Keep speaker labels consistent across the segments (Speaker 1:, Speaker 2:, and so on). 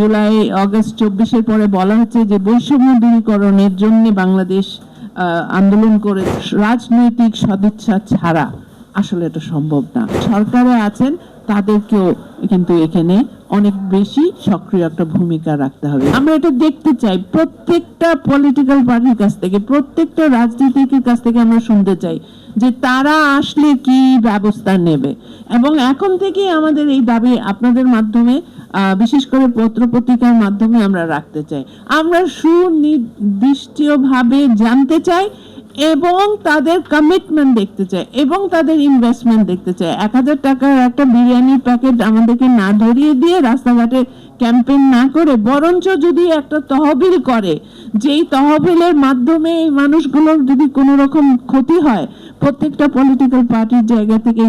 Speaker 1: July, August চব্বিশের পরে বলা হচ্ছে যে বৈষম্য দূরীকরণের জন্য বাংলাদেশ আন্দোলন করে রাজনৈতিক সদিচ্ছা ছাড়া আসলে এটা সম্ভব না। সরকারে আছেন, তাদেরকেও কিন্তু এখানে অনেক বেশি সক্রিয় একটা ভূমিকা রাখতে হবে। আমরা এটা দেখতে চাই, প্রত্যেকটা পলিটিক্যাল পার্টির কাছ থেকে, প্রত্যেকটা রাজনীতিকের কাছ থেকে আমরা শুনতে চাই যে তারা আসলে কি ব্যবস্থা নেবে। এবং এখন থেকে আমাদের এই দাবি আপনাদের মাধ্যমে বিশেষ করে পত্র পত্রিকার মাধ্যমে আমরা রাখতে চাই। আমরা সুনির্দিষ্টভাবে জানতে চাই এবং তাদের কমিটমেন্ট দেখতে চাই এবং তাদের ইনভেস্টমেন্ট দেখতে চাই। এক হাজার টাকার একটা বিরিয়ানির প্যাকেট আমাদেরকে না ধরিয়ে দিয়ে রাস্তাঘাটে ক্যাম্পেইন না করে, বরঞ্চ যদি একটা তহবিল করে, যেই তহবিলের মাধ্যমে এই মানুষগুলোর যদি কোনো রকম ক্ষতি হয় প্রত্যেকটা পলিটিক্যাল পার্টির জায়গা থেকে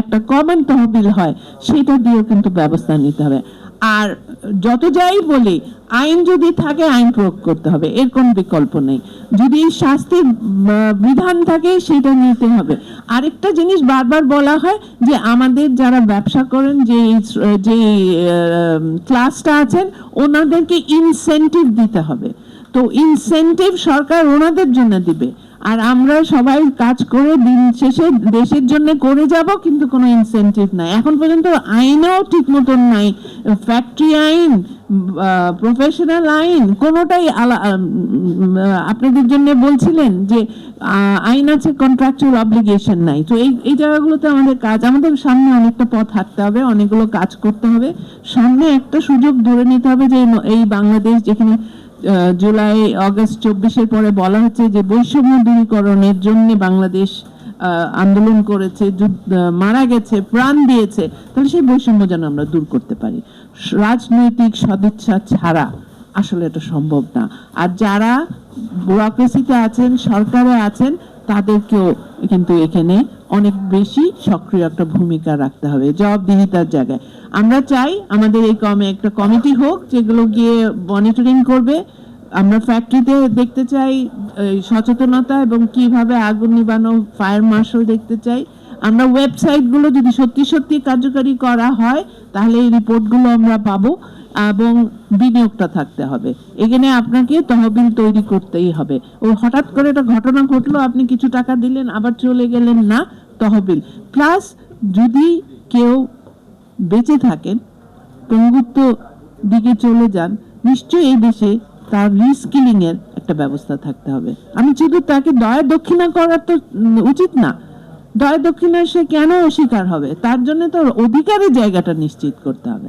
Speaker 1: একটা কমন তহবিল হয়, সেটা দিয়েও কিন্তু ব্যবস্থা নিতে হবে। আর যত যাই বলি, আইন যদি থাকে, আইন প্রয়োগ করতে হবে, এর কোনো বিকল্প নেই। যদি শাস্তির বিধান থাকে, সেটা নিতে হবে। আরেকটা জিনিস বারবার বলা হয় যে আমাদের যারা ব্যবসা করেন, যে যে ক্লাসটা আছেন, ওনাদেরকে ইনসেন্টিভ দিতে হবে। তো ইনসেন্টিভ সরকার ওনাদের জন্য দিবে। আর আমরা সবাই কাজ করে দিন শেষে দেশের জন্য করে যাব, কিন্তু কোনো ইনসেন্টিভ নাই। এখন পর্যন্ত আইনও ঠিক মতন নাই। ফ্যাক্টরি আইন প্রফেশনাল আইন, কোনোটাই আপনাদের জন্য বলছিলেন যে আইন আছে কন্ট্রাকচুয়াল অব্লিগেশন নাই। তো এই এই জায়গাগুলোতে আমাদের কাজ, আমাদের সামনে অনেকটা পথ হাঁটতে হবে, অনেকগুলো কাজ করতে হবে। সামনে একটা সুযোগ ধরে নিতে হবে যে, এই বাংলাদেশ যেখানে জুলাই, অগস্ট চব্বিশের পরে বলা হচ্ছে যে বৈষম্য দূরীকরণের জন্য বাংলাদেশ আন্দোলন করেছে মারা গেছে, প্রাণ দিয়েছে। তাহলে সেই বৈষম্য যেন আমরা দূর করতে পারি। রাজনৈতিক সদিচ্ছা ছাড়া আসলে এটা সম্ভব না। আর যারা ব্যুরোক্রেসিতে আছেন, সরকারে আছেন, তাদেরকেও কিন্তু এখানে অনেক বেশি সক্রিয় একটা ভূমিকা রাখতে হবে, জবাবদিহিতার জায়গায়। আমরা চাই আমাদের এই কমে একটা কমিটি হোক, যেগুলো গিয়ে মনিটরিং করবে আমরা ফ্যাক্টরিতে দেখতে চাই সচেতনতা এবং কীভাবে আগুন নিবানো ফায়ার মার্শাল দেখতে চাই। আমরা ওয়েবসাইটগুলো যদি সত্যি সত্যি কার্যকারী করা হয়, তাহলে এই রিপোর্টগুলো আমরা পাবো এবং বিনিয়োগটা থাকতে হবে। এখানে আপনাকে তহবিল তৈরি করতেই হবে। ও হঠাৎ করে একটা ঘটনা ঘটলো, আপনি কিছু টাকা দিলেন, আবার চলে গেলেন না, তহবিল। প্লাস যদি কেউ বেঁচে থাকেন, পঙ্গুত্ব দিকে চলে যান, নিশ্চয়ই এই দেশে তার রিস্কিলিং এর একটা ব্যবস্থা থাকতে হবে। আমি শুধু তাকে দয়া দক্ষিণা করার তো উচিত না। দয়া দক্ষিণা সে কেন অস্বীকার হবে? তার জন্য তো অধিকারের জায়গাটা নিশ্চিত করতে হবে।